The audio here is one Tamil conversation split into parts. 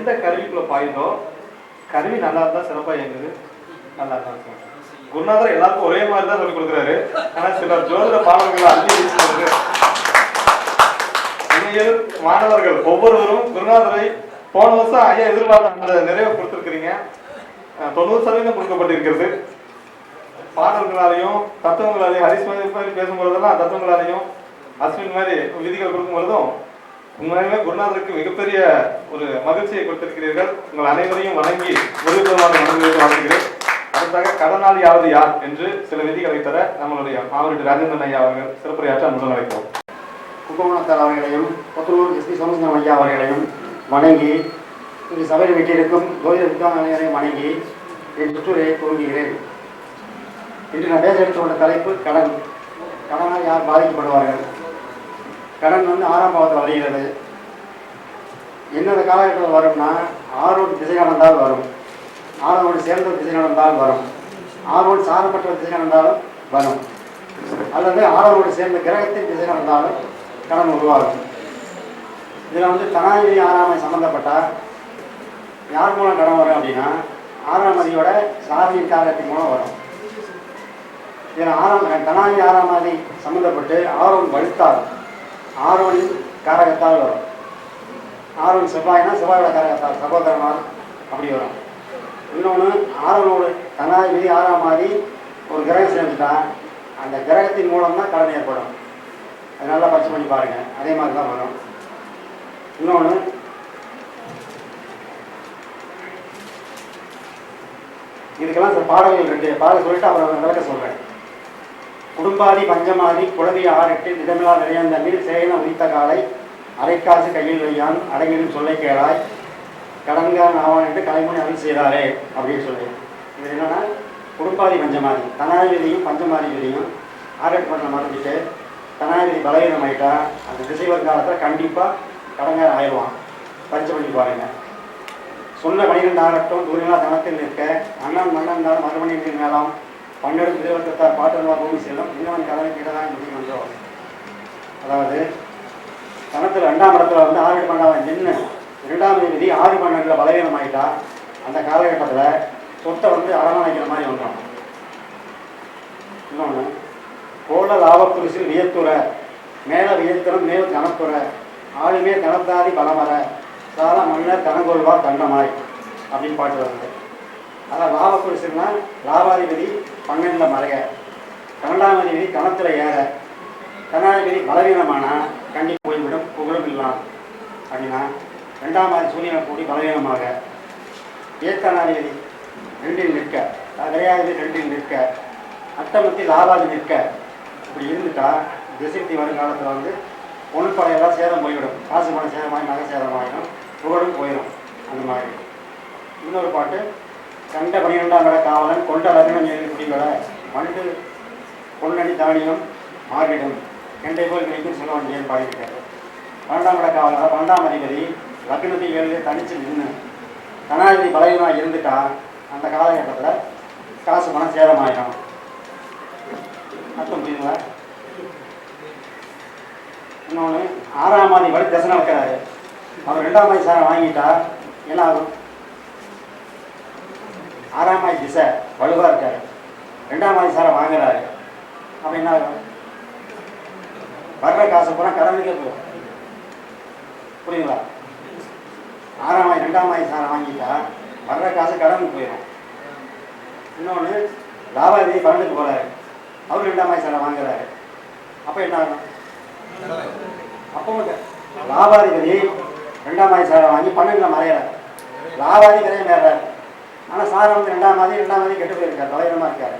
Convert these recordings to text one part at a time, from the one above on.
எந்த கருவிக்குள்ள பாயுதோ கருவி நல்லா இருந்தா சிறப்பா இயங்குது. நல்லா இருந்தா குருநாதர் எல்லாருக்கும் ஒரே மாதிரி தான் சொல்லி கொடுக்குறாரு. ஆனா சில ஜோதிட பாடல்களை அள்ளி வீசுறது. உண்மையில் மாணவர்கள் ஒவ்வொருவரும் குருநாதரை போன வருஷம் ஐயா எதிர்பார்த்த அந்த நிறைவை கொடுத்துருக்கிறீங்க. தொண்ணூறு சதவீதம் கொடுக்கப்பட்டிருக்கிறது. பாடல்களாலையும் தத்துவங்களாலையும் ஹரிஸ் மாதிரி பேசும்பொழுதெல்லாம் தத்துவங்களாலையும் அஸ்வின் மாதிரி விதிகள் கொடுக்கும் பொழுதும் உண்மையுமே குருநாதருக்கு மிகப்பெரிய ஒரு மகிழ்ச்சியை கொடுத்திருக்கிறீர்கள். உங்கள் அனைவரையும் வணங்கி உதவிபெருமான வணங்குவதை வாழ்த்துகிறேன். அடுத்தாக கடனாளியாவது யார் என்று சில விதிகளை தர நம்மளுடைய மாவட்ட ராஜேந்திரன் ஐயா அவர்கள் சிறப்புரையாற்ற முதல் அழைக்கிறோம் கும்பகோணத்தார் அவர்களையும் கொத்தலூர் எஸ்பி சோமசுந்தரம் ஐயா அவர்களையும் வணங்கி இங்கு சபையில் வீட்டிற்கும் ஜோதிட வித்வான் வணங்கி என் சுற்றுரையை துவங்குகிறேன். இன்று நான் பேச எடுத்துக்கொண்ட தலைப்பு கடன். கடனால் யார் பாதிக்கப்படுவார்கள்? கடன் வந்து ஆறாம் பாவத்தில் வருகிறது. எந்தெந்த காலகட்டத்தில் வரும்னா ஆரோடு திசை நடந்தால் வரும். ஆரோடு சேர்ந்த திசை நடந்தால் வரும். ஆரோடு சாரப்பட்ட திசை நடந்தாலும் வரும். அல்லது ஆரோடு சேர்ந்த கிரகத்தின் திசை நடந்தாலும் கடன் உருவாகும். இதில் வந்து தனாதிபதி ஆறாமை சம்மந்தப்பட்டால் யார் மூலம் கடன் வரும் அப்படின்னா ஆறாம் அதியோட சாதியின் காரகத்தின் மூலம் வரும். இதில் ஆறாம் தனாதி ஆறாம் அதி சம்மந்தப்பட்டு ஆர்வம் வலுத்தாகும் ஆரோனின் காரகத்தால் வரும். ஆரோன் செவ்வாய்னா செவ்வாயோட காரகத்தால் சகோதரனால் அப்படி வரும். இன்னொன்று ஆரோனோட தனாதிபதி ஆறாம் மாதிரி ஒரு கிரகம் சேர்ந்துட்டா அந்த கிரகத்தின் மூலம் தான் கடன் ஏற்படும். அது நல்லா பரிசு பண்ணி பாருங்கள் அதே மாதிரி தான் வரும். இன்னொன்று இதுக்கெல்லாம் சில பாடல்கள் ரெண்டு பாடல் சொல்லிட்டு அப்புறம் விளக்க சொல்கிறேன் குடும்பாதி பஞ்சமாதி குழவி ஆறிட்டு திடமிலா நிறையந்த மீன் சேன உரித்த காலை அரைக்காசு கையில் வையான் அடங்கிடும் சொல்லை கேளாய். கடன்காரன் ஆவான் என்று கலைமொழி அருள் செய்தாரே அப்படின்னு சொல்லி இது என்னன்னா குடும்பாதி பஞ்சமாதி. தனாதிபதியும் பஞ்சமாதிபதியும் ஆர்டர் பண்ண மறந்துட்டு தனாதிபதி பலவீனம் ஆகிட்டா அந்த திசைவர் காலத்தில் கண்டிப்பாக கடங்கார ஆயிடுவான். பரிச்சு பண்ணி பாருங்க சொன்ன பனிரெண்டு ஆகட்டும் தூரிலா தனத்தில் நிற்க அண்ணன் மன்னன் தான் மேலாம் மேலாம் பன்னெண்டு திருவட்டத்தார் பாட்டல்வா பூமி செல்லும் இன்னவன் கடனை கீழதான் முடியும் வந்தோம். அதாவது கணத்தில் ரெண்டாம் இடத்துல வந்து ஆறு பன்னெண்டாம் நின்று இரண்டாம் தேதி ஆறு பன்னெண்டில் பலவீனம் ஆயிட்டா அந்த காலகட்டத்தில் சொத்தை வந்து அரவணைக்கிற மாதிரி வந்துடும் இன்னொன்று கோல லாபத்துரிசில் வியத்துறை மேல வியத்திரம் மேல் கணத்துறை ஆளுமே கணத்தாதி பலமர சால மன்னர் கணங்கொள்வார் தண்டமாய் அப்படின்னு பாட்டு வருது. அதான் லாபப்புரிசில்னா லாபாதிபதி பன்னெண்டில் மறைய பன்னெண்டாம் கணத்தில் ஏற கணாதிபதி பலவீனமானா கண்டி போய்விடும் புகழும் இல்லாம் அப்படின்னா ரெண்டாம் ஆதி சூரியனை கூடி பலவீனமாக. ஏத்தனாதிபதி ரெண்டில் நிற்க தகையாதிபதி ரெண்டில் நிற்க அட்டமத்தில் லாபாதி நிற்க. இப்படி இருந்துட்டா திசைத்தி வருங்காலத்தில் வந்து பொருட்படையெல்லாம் சேதம் போய்விடும். காசு பணம் சேதமாகி நகை சேதமாகிடும் புகழும் போயிடும் அந்த மாதிரி. இன்னொரு பாட்டு கண்ட பனிரெண்டாம் கட காவலன் கொண்ட லக்னம் எழுதி குடிகள மண்டு பொன்னணி தானியம் மாறிடும் கெண்டை போல் கிடைக்கும் செல்வண்டியன் பாடியிருக்காரு பன்னெண்டாம் கட காவலர் பன்னெண்டாம் அதிபதி லக்னத்தை ஏழு தனிச்சு நின்று தனாதிபதி பலவீனமாக இருந்துட்டா அந்த காலகட்டத்தில் காசு பணம் சேதமாயிடும். அர்த்தம் புரியுதுங்களா? இன்னொன்று ஆறாம் மாதி வழி தசனம் வைக்கிறாரு. அவர் ரெண்டாம் மாதி சாரம் வாங்கிட்டா என்ன ஆகும்? ஆறாம் மாதி திசை வலுவாக இருக்காரு. ரெண்டாம் மாதி சாரை வாங்குறாரு. அப்போ என்ன ஆகும்? வர்ற காசு பூரா கடனுக்கே போகும். புரியுங்களா ஆறாம் ஆய் ரெண்டாம் மாதி சாரை வாங்கிட்டா வர்ற காசு கடனுக்கு போயிடும். இன்னொன்று லாபாதிபதி பன்னெண்டுக்கு போகிறாரு அவர் ரெண்டாம் மாதி சாரை வாங்குறாரு. அப்போ என்ன ஆகும்? அப்போ லாபாதிபதி ரெண்டாம் மாதி சாரை வாங்கி பன்னெண்டில் மறையிறார். லாபாதி கரையும் மேறாரு. ஆனால் சார் வந்து ரெண்டாம் மாதி ரெண்டாம் மாதிரி கெட்டு போயிருக்காரு பலவீனமாக இருக்கார்.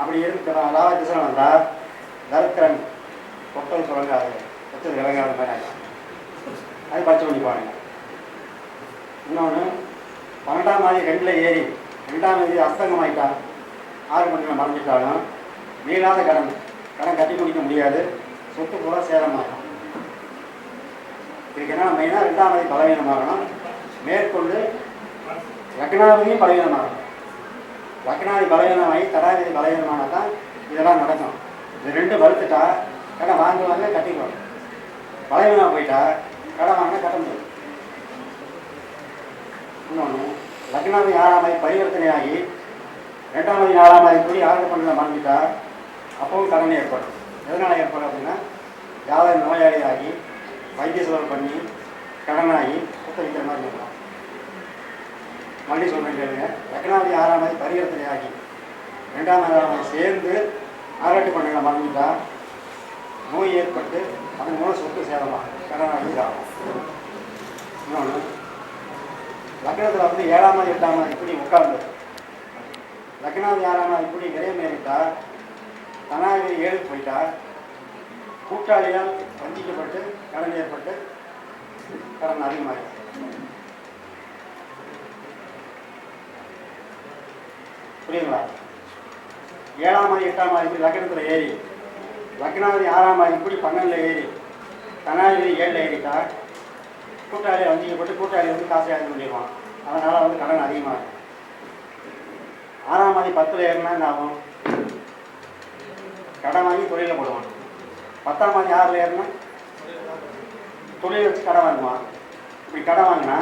அப்படி இருக்கு லாபா திசனம் வந்தால் தருத்திரன் கொட்டல் தொடங்காது கொத்தல் விலகாத மாதிரி. ஆகும் அது பச்சை பண்ணி இன்னொன்று பன்னெண்டாம் மாதி ரெண்டில் ஏறி ரெண்டாம் தேதி அஸ்தங்கமாயிட்டான். ஆறு மணிக்கு மறைஞ்சிட்டாலும் மீளாத கடன் கடன் கட்டி முடிக்க முடியாது சொத்து பூரா சேதமாகும் இதுக்கு என்ன மெயினாக ரெண்டாம் தேதி பலவீனமாகணும்? மேற்கொண்டு லக்னாதிபதியும் பலவீனமாகும் லக்னாதி பலவீனமாகி தடாதிபதி பலவீனமானால் தான் இதெல்லாம் நடக்கும். இது ரெண்டு வலுத்துட்டா கடன் வாங்குவாங்க கட்டிக்குவாங்க பலவீனமாக போயிட்டா கடன் வாங்க கட்ட முடியும் இன்னொன்று லக்னாதி ஆறாம் பரிவர்த்தனையாகி ரெண்டாம் நாலாம் கூடி ஆறு பண்ணல மறந்துட்டா அப்பவும் கடன் ஏற்படும். எதனால் ஏற்படும் அப்படின்னா யாவது நோயாளியாகி வைத்திய செலவு பண்ணி கடனாகி வைக்கிற மாதிரி இருக்கும். மறுபடியும் சொல்கிறேன் கேளுங்க. ஆறாமதி பரிவர்த்தனை ஆகி ரெண்டாம் ஆறாமதி சேர்ந்து ஆராய்ச்சி பண்ணல மறந்துட்டா நோய் ஏற்பட்டு அதன் மூலம் சொத்து சேதமாக கடனாகி ஆகும் இன்னொன்று லக்னத்தில் வந்து ஏழாம் எட்டாம் இப்படி உட்கார்ந்து லக்னாவது யாரான இப்படி விரயம் ஏறிட்டா தனாதிபதி ஏழு போயிட்டா. கூட்டாளியால் வஞ்சிக்கப்பட்டு கடன் ஏற்பட்டு கடன் அதிகமாகிடும் புரியுங்களா ஏழாம் மாதி எட்டாம் மாதிரி லக்னத்தில் ஏறி லக்னாவதி ஆறாம் மாதிரி இப்படி பன்னெண்டில் ஏறி தனாதிபதி ஏழில் ஏறிட்டா கூட்டாளி வஞ்சிக்கப்பட்டு கூட்டாளி வந்து காசை ஆகி பண்ணிடுவான். அதனால் வந்து கடன் அதிகமாகும் ஆறாம் மாதி பத்தில் ஏறினா என்ன ஆகும்? கடன் வாங்கி தொழிலில் போடுவான். பத்தாம் மாதி ஆறில் ஏறினா தொழில் வச்சு கடன் வாங்குவான். இப்படி கடன் வாங்கினா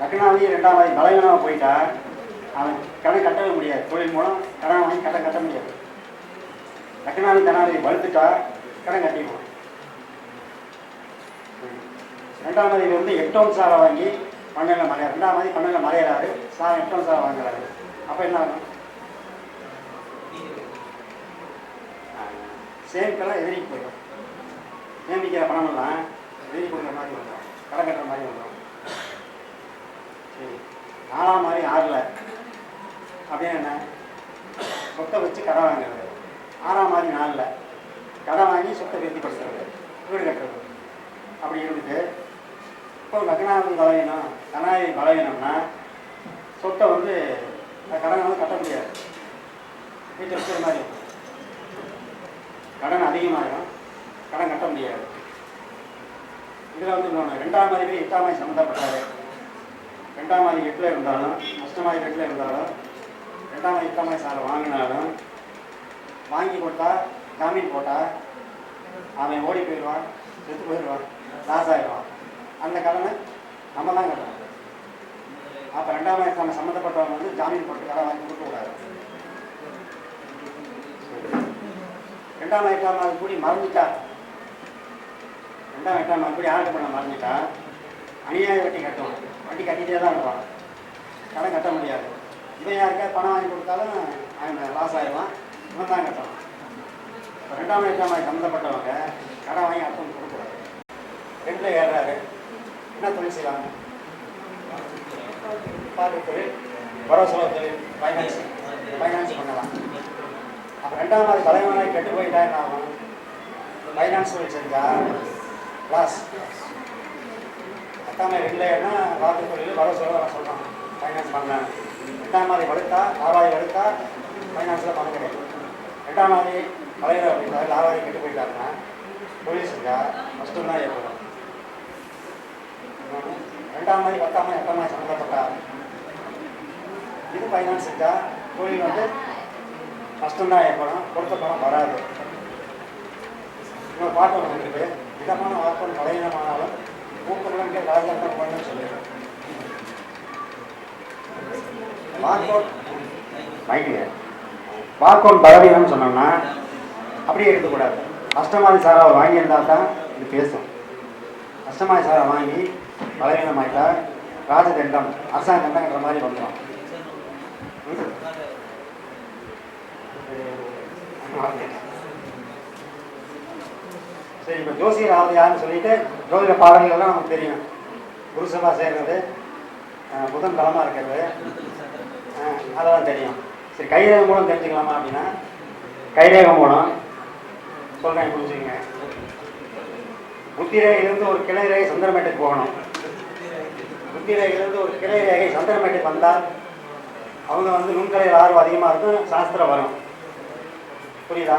லக்னாவதி ரெண்டாம் மாதிரி பலவீனமாக போயிட்டா அவன் கடன் கட்டவே முடியாது. தொழில் மூலம் கடன் வாங்கி கடன் கட்ட முடியாது. லக்னாவதி தனாவதி வலுத்துட்டா கடன் கட்டிடுவான். ரெண்டாம் மாதி வந்து எட்டோம் சாரை வாங்கி பன்னெண்டில் மறைய ரெண்டாம் மாதி பன்னெண்டில் மறையிறாரு சார் எட்டோம் சாரை வாங்குறாரு. அப்போ என்ன ஆகும்? சேமிப்பெல்லாம் எதிரிக்கு போயிடும். சேமிக்கிற பணமெல்லாம் எதிரி கொடுக்குற மாதிரி வந்துடும். கடன் கட்டுற மாதிரி வந்துடும். சரி நாலாம் மாதிரி ஆறில் அப்படின்னு என்ன சொத்தை வச்சு கடன் வாங்குறது. ஆறாம் மாதிரி நாளில் கடன் வாங்கி சொத்தை பெருத்திப்படுத்துறது வீடு கட்டுறது. அப்படி இருந்துட்டு இப்போ லக்னாதி பலவீனம் கனாதி பலவீனம்னா சொத்தை வந்து அந்த கடனை வந்து கட்ட முடியாது. வீட்டில் இருக்கிற மாதிரி இருக்கும். கடன் அதிகமாகும் கடன் கட்ட முடியாது. இதில் வந்து இன்னொன்று ரெண்டாம் மாதிரி எட்டாம் மாதிரி சம்மந்தப்பட்டாரு ரெண்டாம் மாதிரி எட்டில் இருந்தாலும் அஷ்டமாதி எட்டில் இருந்தாலும் ரெண்டாம் மாதிரி சார் வாங்கினாலும் வாங்கி கொடுத்தா ஜாமீன் போட்டால் அவன் ஓடி போயிடுவான் செத்து போயிடுவான் லாஸ் ஆகிடுவான் அந்த கடனை நம்ம தான் கட்டணும். அப்போ ரெண்டாம் வயசான சம்மந்தப்பட்டவங்க வந்து ஜாமீன் போட்டு கடன் வாங்கி கொடுக்கக்கூடாது ரெண்டாம் வயசான அது கூடி மறந்துட்டா. ரெண்டாம் வயசான கூடி ஆர்டர் பண்ண மறந்துட்டா. அநியாய வட்டி கட்டணும். வட்டி கட்டிகிட்டே தான் இருப்பான். கடன் கட்ட முடியாது. இவன் யாருக்கா பணம் வாங்கி கொடுத்தாலும் அவன் லாஸ் ஆகிடலாம் இவன் தான் கட்டணும் இப்போ ரெண்டாம் வயசான சம்மந்தப்பட்டவங்க கடன் வாங்கி அடுத்தவங்க கொடுக்கக்கூடாது. ரெண்டில் ஏறுறாரு. என்ன தொழில் செய்யலாம் பாட்டு தொழில் பரோசல தொழில் ஃபைனான்ஸ் ஃபைனான்ஸ் பண்ணலாம். அப்போ ரெண்டாம் நாள் தலைவனாக கெட்டு போயிட்டா என்ன ஆகும்? ஃபைனான்ஸ் தொழில் செஞ்சா லாஸ் பத்தாம் ரெண்டில் ஏன்னா வாக்கு தொழில் வரவு செலவு நான் சொல்கிறோம் ஃபைனான்ஸ் பண்ணேன் ரெண்டாம் நாள் வடுத்தா ஆறாவது வடுத்தா ஃபைனான்ஸில் பணம் கிடையாது. ரெண்டாம் நாள் தலைவர் அப்படின்னா ஆறாவது கெட்டு போயிட்டாருன்னா தொழில் செஞ்சால் நஷ்டம் தான் ஏற்படும். ரெண்டாம் மாதிரி பத்தாம் மாதிரி எட்டாம் மாதிரி சம்மந்தப்பட்டா இது ஃபைனான்ஸ் செஞ்சால் தொழில் வந்து கஷ்டம்தான் ஏற்படும். கொடுத்த பணம் வராது. இன்னொரு பாட்டு ஒன்று இருக்குது இதமான வாக்கம் பலவீனமானாலும் ஊக்கமுடன் ராஜாங்க போகணும்னு சொல்லிடுறேன் வாக்கோட் மைக்குங்க வாக்கோன் பலவீனம்னு சொன்னோம்னா அப்படியே எடுக்கக்கூடாது. அஷ்டமாதி சாரா வாங்கியிருந்தா தான் இது பேசும். அஷ்டமாதி சாரா வாங்கி பலவீனமாயிட்டா ராஜதண்டம் அரசாங்க தண்டங்கிற மாதிரி வந்துடும் சரி இப்போ ஜோசியர் ஆவது யாருன்னு சொல்லிட்டு ஜோதிட பாடல்கள்லாம் நமக்கு தெரியும். குருசபா சேர்றது புதன் பலமாக இருக்கிறது. அதெல்லாம் தெரியும். சரி கைரேகம் மூலம் தெரிஞ்சுக்கலாமா அப்படின்னா? கைரேகம் மூலம். சொல்கிறேன் புரிஞ்சுக்கங்க புத்திரேகையிலிருந்து ஒரு கிளை ரேகை சந்திரமேட்டுக்கு போகணும். புத்திரேகையிலிருந்து ஒரு கிளை ரேகை சந்திரமேட்டுக்கு வந்தால் அவங்க வந்து நுண்கலையில் ஆர்வம் அதிகமாக இருக்கும் சாஸ்திரம் வரும். புரியுதா?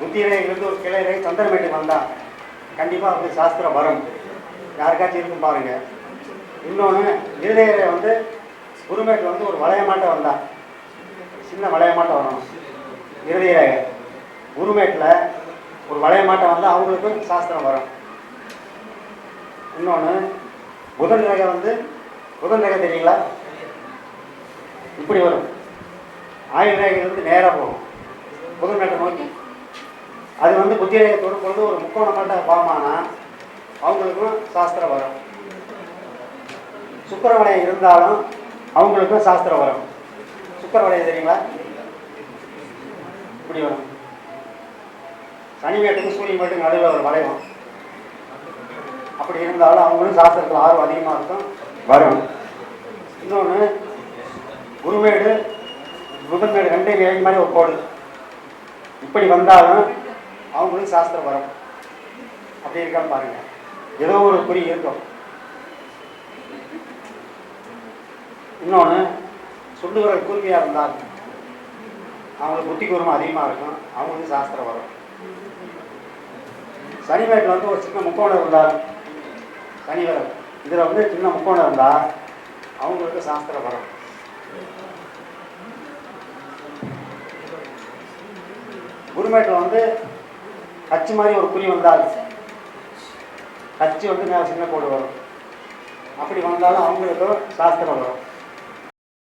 புத்திரேகையிலிருந்து ஒரு கிளை ரேகை சந்திரமேட்டுக்கு வந்தால் கண்டிப்பாக வந்து சாஸ்திரம் வரும். யாருக்காச்சும் இருக்கும் பாருங்கள் இன்னொன்று இருதயரை வந்து குருமேட்டில் வந்து ஒரு வளையமாட்டம் வந்தா சின்ன வளையமாட்டம் வரணும். இறுதியாக குருமேட்டில் ஒரு வளையமாட்டம் வந்தால் அவங்களுக்கும் சாஸ்திரம் வரும். இன்னொன்று புதன் ரேகை வந்து புதன் ரேகை தெரியுங்களா? இப்படி வரும். ஆயுள் ரேகையிலிருந்து நேராக போகும். புதன் மேட்டை நோக்கி. அது வந்து புத்தி ரேகை தொடும் பொழுது ஒரு முக்கோணம் மட்டும் பாவமானா அவங்களுக்கும் சாஸ்திரம் வரும். சுக்கரவளையம் இருந்தாலும் அவங்களுக்கும் சாஸ்திரம் வரும். சுக்கரவளையம் தெரியுங்களா? இப்படி வரும். சனி மேட்டுக்கும் சூரியன் மேட்டுக்கும் நடுவில் ஒரு வளையம். அப்படி இருந்தாலும் அவங்களும் சாஸ்திரத்தில் ஆர்வம் அதிகமாக இருக்கும். வரும். இன்னொன்று குருமேடு புதன்மேடு ரெண்டே ஏழு மாதிரி ஒரு கோடு. இப்படி வந்தாலும் அவங்களும் சாஸ்திரம் வரும். அப்படி இருக்கான்னு பாருங்கள் ஏதோ ஒரு குறி இருக்கும். இன்னொன்று சுண்டுவிரல் கூர்மையாக இருந்தால் அவங்களுக்கு புத்தி கூர்மை அதிகமாக இருக்கும். அவங்களுக்கு சாஸ்திரம் வரும். சனிமேட்டில் வந்து ஒரு சின்ன முக்கோணம் இருந்தால் சனி விரல் இதில் வந்து சின்ன முக்கோணம் இருந்தால் அவங்களுக்கு சாஸ்திரம் வரும். குருமேட்டில் வந்து கச்சி மாதிரி ஒரு குறி வந்தால் கச்சி வந்து மேலே சின்ன கோடு வரும். அப்படி வந்தாலும் அவங்களுக்கு சாஸ்திரம் வரும்.